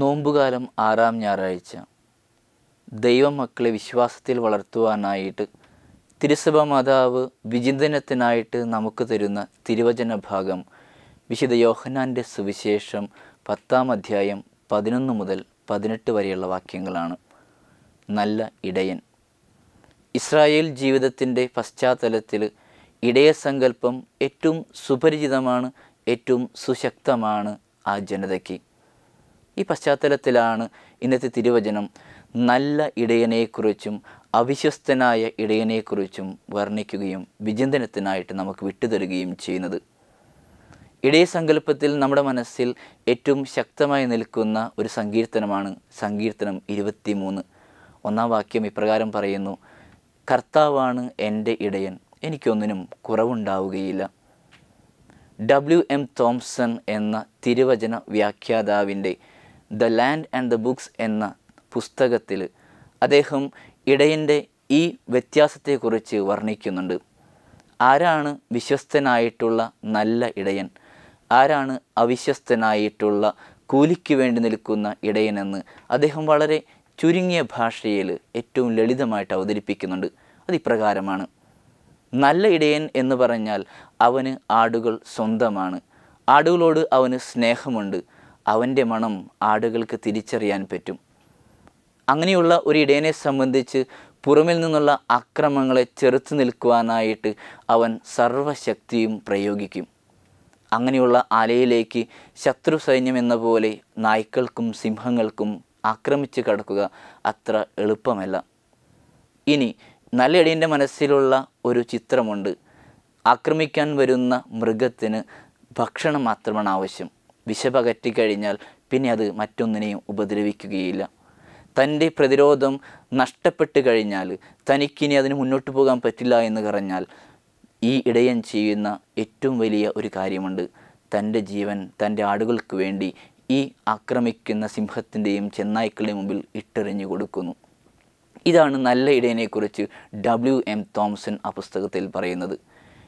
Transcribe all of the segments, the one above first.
നോമ്പുകാലം ആറാം ഞായറാഴ്ച. ദൈവമക്കളെ വിശ്വാസത്തിൽ വളർത്തുവാനായിട്ട് തിരുസഭ മാതാവ് വിചിന്തനത്തിനായിട്ട് നമുക്ക് തരുന്ന തിരുവചന ഭാഗം വിശുദ്ധ യോഹനാന്റെ സുവിശേഷം പത്താം അധ്യായം പതിനൊന്ന് മുതൽ പതിനെട്ട് വരെയുള്ള വാക്യങ്ങളാണ്. നല്ല ഇടയൻ. ഇസ്രായേൽ ജീവിതത്തിന്റെ പശ്ചാത്തലത്തിൽ ഇടയസങ്കല്പം ഏറ്റവും സുപരിചിതമാണ് ഏറ്റവും സുശക്തമാണ് ആ ജനതയ്ക്ക്. ഈ പശ്ചാത്തലത്തിലാണ് ഇന്നത്തെ തിരുവചനം. നല്ല ഇടയനെക്കുറിച്ചും അവിശ്വസ്തനായ ഇടയനെക്കുറിച്ചും വർണിക്കുകയും വിചിന്തനത്തിനായിട്ട് നമുക്ക് വിട്ടുതരുകയും ചെയ്യുന്നത്. ഇടയസങ്കല്പത്തിൽ നമ്മുടെ മനസ്സിൽ ഏറ്റവും ശക്തമായി നിൽക്കുന്ന ഒരു സങ്കീർത്തനമാണ് സങ്കീർത്തനം ഇരുപത്തിമൂന്ന്. ഒന്നാം വാക്യം ഇപ്രകാരം പറയുന്നു കർത്താവാണ് എന്റെ ഇടയൻ എനിക്കൊന്നിനും കുറവുണ്ടാവുകയില്ല. ഡബ്ല്യു എം തോംസൺ എന്ന തിരുവചന വ്യാഖ്യാതാവിന്റെ the land and the books എന്ന പുസ്തകത്തിൽ അദ്ദേഹം ഇടയന്റെ ഈ വ്യത്യാസത്തെക്കുറിച്ച് വർണിക്കുന്നുണ്ട്. ആരാണ് വിശ്വസ്തനായിട്ടുള്ള നല്ല ഇടയൻ? ആരാണ് അവിശ്വസ്തനായിട്ടുള്ള കൂലിക്ക് വേണ്ടി നിൽക്കുന്ന ഇടയനെന്ന് അദ്ദേഹം വളരെ ചുരുങ്ങിയ ഭാഷയിൽ ഏറ്റവും ലളിതമായിട്ട് അവതരിപ്പിക്കുന്നുണ്ട്. അതിപ്രകാരമാണ്. നല്ല ഇടയൻ എന്ന് പറഞ്ഞാൽ അവന് ആടുകൾ സ്വന്തമാണ്. ആടുകളോട് അവന് സ്നേഹമുണ്ട്. അവന്റെ മണം ആടുകൾക്ക് തിരിച്ചറിയാൻ പറ്റും. അങ്ങനെയുള്ള ഒരു ഇടയനെ സംബന്ധിച്ച് പുറമിൽ നിന്നുള്ള അക്രമങ്ങളെ ചെറുത്തു നിൽക്കുവാനായിട്ട് അവൻ സർവശക്തിയും പ്രയോഗിക്കും. അങ്ങനെയുള്ള ആലയിലേക്ക് ശത്രു സൈന്യം എന്ന പോലെ നായ്ക്കൾക്കും സിംഹങ്ങൾക്കും ആക്രമിച്ച് കടക്കുക അത്ര എളുപ്പമല്ല. ഇനി നല്ല ഇടയന്റെ മനസ്സിലുള്ള ഒരു ചിത്രമുണ്ട്. ആക്രമിക്കാൻ വരുന്ന മൃഗത്തിന് ഭക്ഷണം മാത്രമാണ് ആവശ്യം. വിശപകറ്റി കഴിഞ്ഞാൽ പിന്നെ അത് മറ്റൊന്നിനെയും ഉപദ്രവിക്കുകയില്ല. തന്റെ പ്രതിരോധം നഷ്ടപ്പെട്ട് കഴിഞ്ഞാൽ തനിക്കിനി അതിന് മുന്നോട്ട് പോകാൻ പറ്റില്ല എന്ന് പറഞ്ഞാൽ ഈ ഇടയൻ ചെയ്യുന്ന ഏറ്റവും വലിയ ഒരു കാര്യമുണ്ട്. തന്റെ ജീവൻ തന്റെ ആടുകൾക്ക് വേണ്ടി ഈ ആക്രമിക്കുന്ന സിംഹത്തിന്റെയും ചെന്നായ്ക്കളുടെ മുമ്പിൽ ഇട്ടെറിഞ്ഞു കൊടുക്കുന്നു. ഇതാണ് നല്ല ഇടയനെക്കുറിച്ച് ഡബ്ല്യു എം തോംസൺ ആ പുസ്തകത്തിൽ പറയുന്നത്.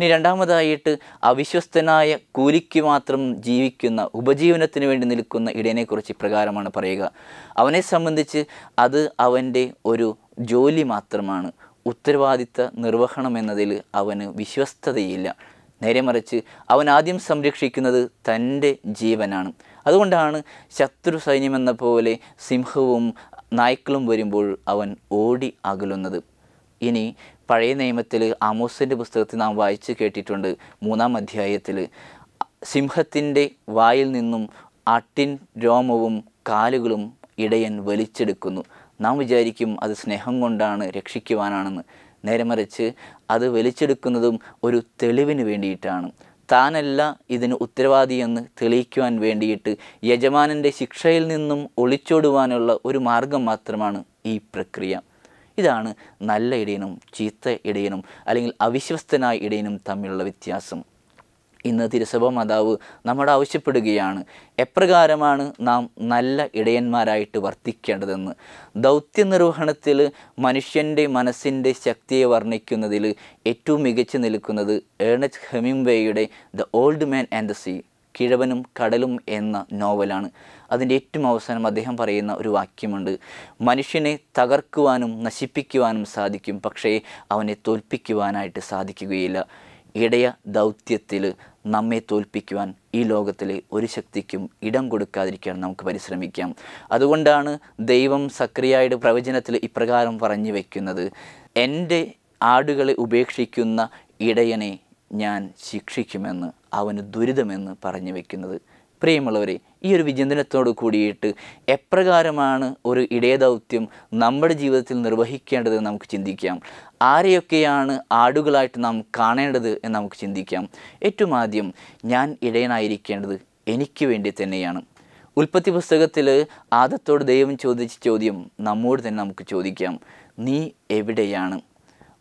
ഇനി രണ്ടാമതായിട്ട് അവിശ്വസ്തനായ കൂലിക്ക് മാത്രം ജീവിക്കുന്ന ഉപജീവനത്തിന് വേണ്ടി നിൽക്കുന്ന ഇടയനെക്കുറിച്ച് ഇപ്രകാരമാണ് പറയുക. അവനെ സംബന്ധിച്ച് അത് അവന്റെ ഒരു ജോലി മാത്രമാണ്. ഉത്തരവാദിത്ത നിർവഹണം എന്നതിൽ അവന് വിശ്വസ്തതയില്ല. നേരെ മറിച്ച് അവൻ ആദ്യം സംരക്ഷിക്കുന്നത് തന്റെ ജീവനാണ്. അതുകൊണ്ടാണ് ശത്രു സൈന്യമെന്ന പോലെ സിംഹവും നായ്ക്കളും വരുമ്പോൾ അവൻ ഓടി അകലുന്നത്. ഇനി പഴയ നിയമത്തിൽ ആമോസിന്റെ പുസ്തകത്തിൽ നാം വായിച്ചു കേട്ടിട്ടുണ്ട് മൂന്നാം അധ്യായത്തിൽ സിംഹത്തിന്റെ വായിൽ നിന്നും ആട്ടിൻ രോമവും കാലുകളും ഇടയൻ വലിച്ചെടുക്കുന്നു. നാം വിചാരിക്കും അത് സ്നേഹം കൊണ്ടാണ് രക്ഷിക്കുവാനാണെന്ന്. നേരെ മറിച്ച് അത് വലിച്ചെടുക്കുന്നതും ഒരു തെളിവിന് വേണ്ടിയിട്ടാണ്. താനല്ല ഇതിന് ഉത്തരവാദിയെന്ന് തെളിയിക്കുവാൻ വേണ്ടിയിട്ട് യജമാനന്റെ ശിക്ഷയിൽ നിന്നും ഒളിച്ചോടുവാനുള്ള ഒരു മാർഗം മാത്രമാണ് ഈ പ്രക്രിയ. ഇതാണ് നല്ല ഇടയനും ചീത്ത ഇടയനും അല്ലെങ്കിൽ അവിശ്വസ്തനായ ഇടയനും തമ്മിലുള്ള വ്യത്യാസം. ഇന്ന് തിരുസഭ മാതാവ് നമ്മോട് ആവശ്യപ്പെടുകയാണ് എപ്രകാരമാണ് നാം നല്ല ഇടയന്മാരായിട്ട് വർത്തിക്കേണ്ടതെന്ന്? ദൗത്യ നിർവഹണത്തിൽ മനുഷ്യന്റെ മനസ്സിന്റെ ശക്തിയെ വർണിക്കുന്നതിൽ ഏറ്റവും മികച്ചു നിൽക്കുന്നത് Ernest ഹെമിംവേയുടെ the old man and the sea കിഴവനും കടലും എന്ന നോവലാണ്. അതിന്റെ ഏറ്റവും അവസാനം അദ്ദേഹം പറയുന്ന ഒരു വാക്യമുണ്ട്. മനുഷ്യനെ തകർക്കുവാനും നശിപ്പിക്കുവാനും സാധിക്കും പക്ഷേ അവനെ തോൽപ്പിക്കുവാനായിട്ട് സാധിക്കുകയില്ല. ഇടയ ദൗത്യത്തിൽ നമ്മെ തോൽപ്പിക്കുവാൻ ഈ ലോകത്തിലെ ഒരു ശക്തിക്കും ഇടം കൊടുക്കാതിരിക്കാൻ നമുക്ക് പരിശ്രമിക്കാം. അതുകൊണ്ടാണ് ദൈവം സക്രിയായുടെ പ്രവചനത്തിൽ ഇപ്രകാരം പറഞ്ഞു വയ്ക്കുന്നത് എന്റെ ആടുകളെ ഉപേക്ഷിക്കുന്ന ഇടയനെ ഞാൻ ശിക്ഷിക്കുമെന്ന് അവന് ദുരിതമെന്ന് പറഞ്ഞു വയ്ക്കുന്നത് പ്രിയമുള്ളവരെ ഈ ഒരു വിചിന്തനത്തോട് കൂടിയിട്ട് എപ്രകാരമാണ് ഒരു ഇടയദൗത്യം നമ്മുടെ ജീവിതത്തിൽ നിർവഹിക്കേണ്ടത് നമുക്ക് ചിന്തിക്കാം? ആരെയൊക്കെയാണ് ആടുകളായിട്ട് നാം കാണേണ്ടത് എന്ന് നമുക്ക് ചിന്തിക്കാം? ഏറ്റവും ആദ്യം ഞാൻ ഇടയനായിരിക്കേണ്ടത് എനിക്ക് വേണ്ടി തന്നെയാണ്. ഉൽപ്പത്തി പുസ്തകത്തിൽ ആദത്തോട് ദൈവം ചോദിച്ച ചോദ്യം നമ്മോട് തന്നെ നമുക്ക് ചോദിക്കാം. നീ എവിടെയാണ്?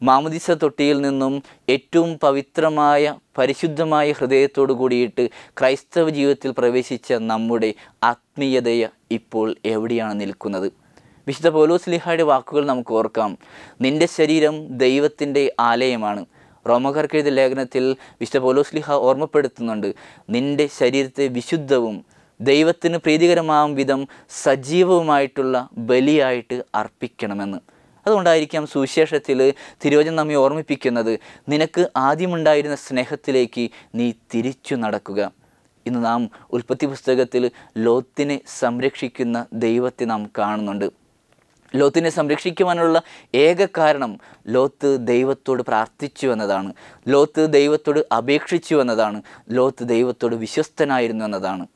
മാമുദിസ തൊട്ടിയിൽ നിന്നും ഏറ്റവും പവിത്രമായ പരിശുദ്ധമായ ഹൃദയത്തോടു കൂടിയിട്ട് ക്രൈസ്തവ ജീവിതത്തിൽ പ്രവേശിച്ച നമ്മുടെ ആത്മീയതയെ ഇപ്പോൾ എവിടെയാണ് നിൽക്കുന്നത്? വിശുദ്ധ പൗലോസ്ലിഹയുടെ വാക്കുകൾ നമുക്ക് ഓർക്കാം. നിന്റെ ശരീരം ദൈവത്തിന്റെ ആലയമാണ്. റോമകർക്കെഴുതിയ ലേഖനത്തിൽ വിശുദ്ധ പൗലോസ്ലിഹ ഓർമ്മപ്പെടുത്തുന്നുണ്ട്. നിന്റെ ശരീരത്തെ വിശുദ്ധവും ദൈവത്തിന് പ്രീതികരമാവും വിധം സജീവവുമായിട്ടുള്ള ബലിയായിട്ട് അർപ്പിക്കണമെന്ന്. അതുകൊണ്ടായിരിക്കാം സുവിശേഷത്തിൽ തിരുവചനം നമ്മെ ഓർമ്മിപ്പിക്കുന്നത്. നിനക്ക് ആദ്യമുണ്ടായിരുന്ന സ്നേഹത്തിലേക്ക് നീ തിരിച്ചു നടക്കുക. ഇന്ന് നാം ഉൽപ്പത്തി പുസ്തകത്തിൽ ലോത്തിനെ സംരക്ഷിക്കുന്ന ദൈവത്തെ നാം കാണുന്നുണ്ട്. ലോത്തിനെ സംരക്ഷിക്കുവാനുള്ള ഏക കാരണം ലോത്ത് ദൈവത്തോട് പ്രാർത്ഥിച്ചു എന്നതാണ്. ലോത്ത് ദൈവത്തോട് അപേക്ഷിച്ചു എന്നതാണ്. ലോത്ത് ദൈവത്തോട് വിശ്വസ്തനായിരുന്നു എന്നതാണ്.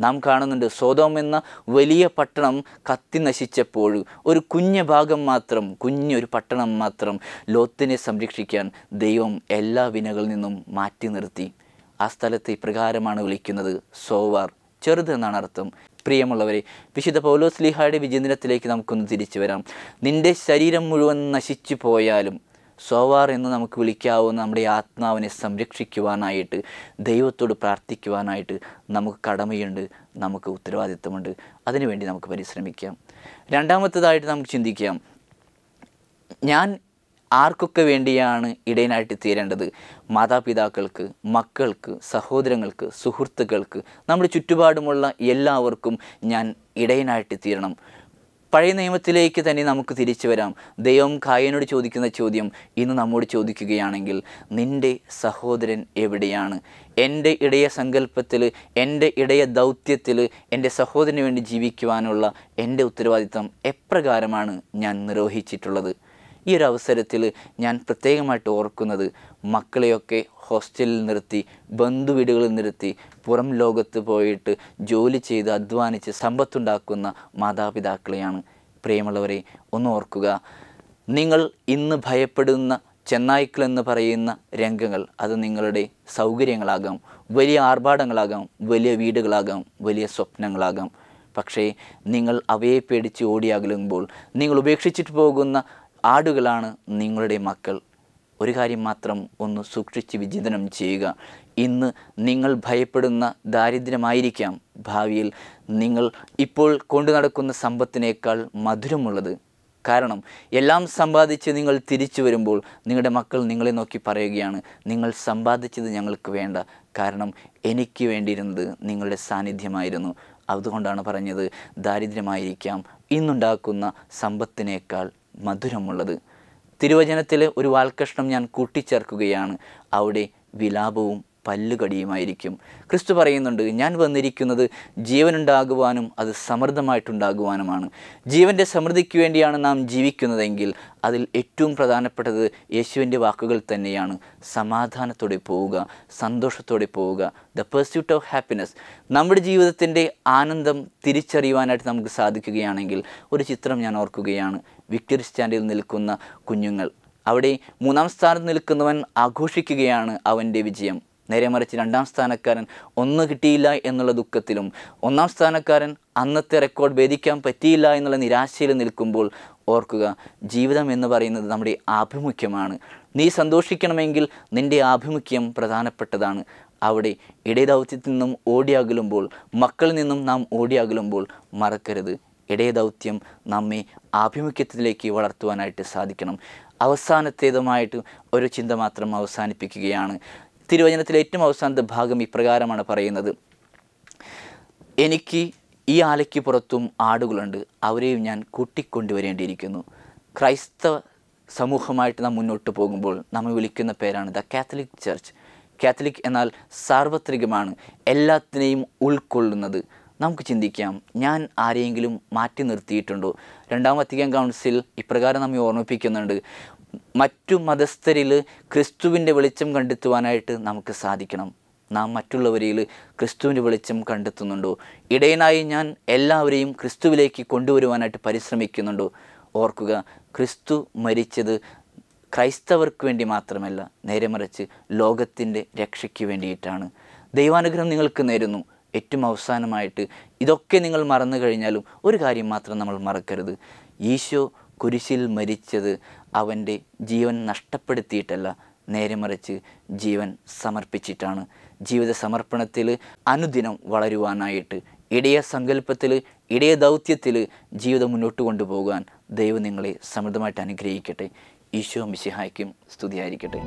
നാം കാണുന്നുണ്ട്. സോതോം എന്ന വലിയ പട്ടണം കത്തി നശിച്ചപ്പോൾ ഒരു കുഞ്ഞ ഭാഗം മാത്രം കുഞ്ഞൊരു പട്ടണം മാത്രം ലോത്തിനെ സംരക്ഷിക്കാൻ ദൈവം എല്ലാ വിനകളിൽ നിന്നും മാറ്റി നിർത്തി. ആ സ്ഥലത്ത് ഇപ്രകാരമാണ് വിളിക്കുന്നത് സോവാർ. ചെറുത് എന്നാണ് അർത്ഥം. പ്രിയമുള്ളവരെ വിശുദ്ധ പൗലോസ് ലിഹായുടെ വിജയദിനത്തിലേക്ക് നമുക്കൊന്ന് തിരിച്ചു വരാം. നിന്റെ ശരീരം മുഴുവൻ നശിച്ചു പോയാലും സോവാർ എന്ന് നമുക്ക് വിളിക്കാവുന്ന നമ്മുടെ ആത്മാവിനെ സംരക്ഷിക്കുവാനായിട്ട് ദൈവത്തോട് പ്രാർത്ഥിക്കുവാനായിട്ട് നമുക്ക് കടമയുണ്ട് നമുക്ക് ഉത്തരവാദിത്വമുണ്ട്. അതിനുവേണ്ടി നമുക്ക് പരിശ്രമിക്കാം. രണ്ടാമത്തേതായിട്ട് നമുക്ക് ചിന്തിക്കാം. ഞാൻ ആർക്കൊക്കെ വേണ്ടിയാണ് ഇടയനായിട്ട് തീരേണ്ടത്? മാതാപിതാക്കൾക്ക് മക്കൾക്ക് സഹോദരങ്ങൾക്ക് സുഹൃത്തുക്കൾക്ക്. നമ്മുടെ ചുറ്റുപാടുമുള്ള എല്ലാവർക്കും ഞാൻ ഇടയനായിട്ട് തീരണം. പഴയ നിയമത്തിലേക്ക് തന്നെ നമുക്ക് തിരിച്ചു വരാം. ദൈവം കായനോട് ചോദിക്കുന്ന ചോദ്യം ഇന്ന് നമ്മോട് ചോദിക്കുകയാണെങ്കിൽ നിന്റെ സഹോദരൻ എവിടെയാണ്? എന്റെ ഇടയ സങ്കല്പത്തിൽ എന്റെ ഇടയ ദൗത്യത്തിൽ എന്റെ സഹോദരന് വേണ്ടി ജീവിക്കുവാനുള്ള എന്റെ ഉത്തരവാദിത്തം എപ്രകാരമാണ് ഞാൻ നിർവഹിച്ചിട്ടുള്ളത്? ഈ ഒരു അവസരത്തിൽ ഞാൻ പ്രത്യേകമായിട്ട് ഓർക്കുന്നത് മക്കളെയൊക്കെ ഹോസ്റ്റലിൽ നിർത്തി ബന്ധുവീടുകളിൽ നിർത്തി പുറം ലോകത്ത് പോയിട്ട് ജോലി ചെയ്ത് അധ്വാനിച്ച് സമ്പത്തുണ്ടാക്കുന്ന മാതാപിതാക്കളെയാണ്. പ്രിയമുള്ളവരെ ഒന്ന് ഓർക്കുക നിങ്ങൾ ഇന്ന് ഭയപ്പെടുന്ന ചെന്നായ്ക്കൾ എന്ന് പറയുന്ന രംഗങ്ങൾ അത് നിങ്ങളുടെ സൗകര്യങ്ങളാകാം വലിയ ആർഭാടങ്ങളാകാം വലിയ വീടുകളാകാം വലിയ സ്വപ്നങ്ങളാകാം. പക്ഷേ നിങ്ങൾ അവയെ പേടിച്ച് ഓടിയാകലുമ്പോൾ നിങ്ങൾ ഉപേക്ഷിച്ചിട്ട് പോകുന്ന ആടുകളാണ് നിങ്ങളുടെ മക്കൾ. ഒരു കാര്യം മാത്രം ഒന്ന് സൂക്ഷിച്ച് വിചിന്തനം ചെയ്യുക. ഇന്ന് നിങ്ങൾ ഭയപ്പെടുന്ന ദാരിദ്ര്യമായിരിക്കാം. ഭാവിയിൽ നിങ്ങൾ ഇപ്പോൾ കൊണ്ടു നടക്കുന്ന സമ്പത്തിനേക്കാൾ മധുരമുള്ളത്. കാരണം എല്ലാം സമ്പാദിച്ച് നിങ്ങൾ തിരിച്ചു വരുമ്പോൾ നിങ്ങളുടെ മക്കൾ നിങ്ങളെ നോക്കി പറയുകയാണ് നിങ്ങൾ സമ്പാദിച്ചത് ഞങ്ങൾക്ക് വേണ്ട. കാരണം എനിക്ക് വേണ്ടിയിരുന്നത് നിങ്ങളുടെ സാന്നിധ്യമായിരുന്നു. അതുകൊണ്ടാണ് പറഞ്ഞത് ദാരിദ്ര്യമായിരിക്കാം. ഇന്നുണ്ടാക്കുന്ന സമ്പത്തിനേക്കാൾ മധുരമുള്ളത്. തിരുവചനത്തിലെ ഒരു വാൽക്കഷ്ണം ഞാൻ കൂട്ടിച്ചേർക്കുകയാണ്. അവിടെ വിലാപവും പല്ലുകടിയുമായിരിക്കും. ക്രിസ്തു പറയുന്നുണ്ട് ഞാൻ വന്നിരിക്കുന്നത് ജീവനുണ്ടാകുവാനും അത് സമൃദ്ധമായിട്ടുണ്ടാകുവാനുമാണ്. ജീവന്റെ സമൃദ്ധിക്ക് വേണ്ടിയാണ് നാം ജീവിക്കുന്നതെങ്കിൽ അതിൽ ഏറ്റവും പ്രധാനപ്പെട്ടത് യേശുവിന്റെ വാക്കുകൾ തന്നെയാണ്. സമാധാനത്തോടെ പോവുക സന്തോഷത്തോടെ പോവുക. ദ പെർസ്യൂട്ട് ഓഫ് ഹാപ്പിനെസ് നമ്മുടെ ജീവിതത്തിന്റെ ആനന്ദം തിരിച്ചറിയുവാനായിട്ട് നമുക്ക് സാധിക്കുകയാണെങ്കിൽ ഒരു ചിത്രം ഞാൻ ഓർക്കുകയാണ്. വിക്ടറി സ്റ്റാൻഡിൽ നിൽക്കുന്ന കുഞ്ഞുങ്ങൾ. അവിടെ മൂന്നാം സ്ഥാനത്ത് നിൽക്കുന്നവൻ ആഘോഷിക്കുകയാണ് അവന്റെ വിജയം. നേരെ മറിച്ച് രണ്ടാം സ്ഥാനക്കാരൻ ഒന്ന് കിട്ടിയില്ല എന്നുള്ള ദുഃഖത്തിലും ഒന്നാം സ്ഥാനക്കാരൻ അന്നത്തെ റെക്കോർഡ് ഭേദിക്കാൻ പറ്റിയില്ല എന്നുള്ള നിരാശയിൽ നിൽക്കുമ്പോൾ ഓർക്കുക ജീവിതം എന്ന് പറയുന്നത് നമ്മുടെ ആഭിമുഖ്യമാണ്. നീ സന്തോഷിക്കണമെങ്കിൽ നിന്റെ ആഭിമുഖ്യം പ്രധാനപ്പെട്ടതാണ്. അവിടെ ഇടയദൗത്യത്തിൽ നിന്നും ഓടിയകലുമ്പോൾ മക്കളിൽ നിന്നും നാം ഓടിയകലുമ്പോൾ മറക്കരുത്. ഇടയദൗത്യം നമ്മെ ആഭിമുഖ്യത്തിലേക്ക് വളർത്തുവാനായിട്ട് സാധിക്കണം. അവസാനത്തേതുമായിട്ട് ഒരു ചിന്ത മാത്രം അവസാനിപ്പിക്കുകയാണ്. തിരുവചനത്തിലെ ഏറ്റവും അവസാനത്തെ ഭാഗം ഇപ്രകാരമാണ് പറയുന്നത്. എനിക്ക് ഈ ആലയ്ക്ക് പുറത്തും ആടുകളുണ്ട്. അവരെയും ഞാൻ കൂട്ടിക്കൊണ്ടുവരേണ്ടിയിരിക്കുന്നു. ക്രൈസ്തവ സമൂഹമായിട്ട് നാം മുന്നോട്ട് പോകുമ്പോൾ നമ്മൾ വിളിക്കുന്ന പേരാണ് ദ കാത്തലിക് ചർച്ച്. കാത്തലിക് എന്നാൽ സാർവത്രികമാണ്. എല്ലാത്തിനെയും ഉൾക്കൊള്ളുന്നത്. നമുക്ക് ചിന്തിക്കാം ഞാൻ ആരെയെങ്കിലും മാറ്റി നിർത്തിയിട്ടുണ്ടോ? രണ്ടാം വത്തിക്കാൻ കൗൺസിൽ ഇപ്രകാരം നമ്മെ ഓർമ്മിപ്പിക്കുന്നുണ്ട്. മറ്റു മതസ്ഥരിൽ ക്രിസ്തുവിന്റെ വെളിച്ചം കണ്ടെത്തുവാനായിട്ട് നമുക്ക് സാധിക്കണം. നാം മറ്റുള്ളവരിൽ ക്രിസ്തുവിന്റെ വെളിച്ചം കണ്ടെത്തുന്നുണ്ടോ? ഇടയനായി ഞാൻ എല്ലാവരെയും ക്രിസ്തുവിലേക്ക് കൊണ്ടുവരുവാനായിട്ട് പരിശ്രമിക്കുന്നുണ്ടോ? ഓർക്കുക ക്രിസ്തു മരിച്ചത് ക്രൈസ്തവർക്ക് വേണ്ടി മാത്രമല്ല നേരെ മറിച്ച് ലോകത്തിന്റെ രക്ഷയ്ക്ക് വേണ്ടിയിട്ടാണ്. ദൈവാനുഗ്രഹം നിങ്ങൾക്ക് നേരുന്നു. ഏറ്റവും അവസാനമായിട്ട് ഇതൊക്കെ നിങ്ങൾ മറന്നു കഴിഞ്ഞാലും ഒരു കാര്യം മാത്രം നമ്മൾ മറക്കരുത്. ഈശോ കുരിശിൽ മരിച്ചത് അവന്റെ ജീവൻ നഷ്ടപ്പെടുത്തിയിട്ടല്ല നേരെ മറിച്ച് ജീവൻ സമർപ്പിച്ചിട്ടാണ്. ജീവിത സമർപ്പണത്തിൽ അനുദിനം വളരുവാനായിട്ട് ഇടയ സങ്കല്പത്തിൽ ഇടയ ദൗത്യത്തിൽ ജീവിതം മുന്നോട്ട് കൊണ്ടുപോകാൻ ദൈവം നിങ്ങളെ സമൃദ്ധമായിട്ട് അനുഗ്രഹിക്കട്ടെ. ഈശോ മിശിഹായ്ക്കും സ്തുതിയായിരിക്കട്ടെ.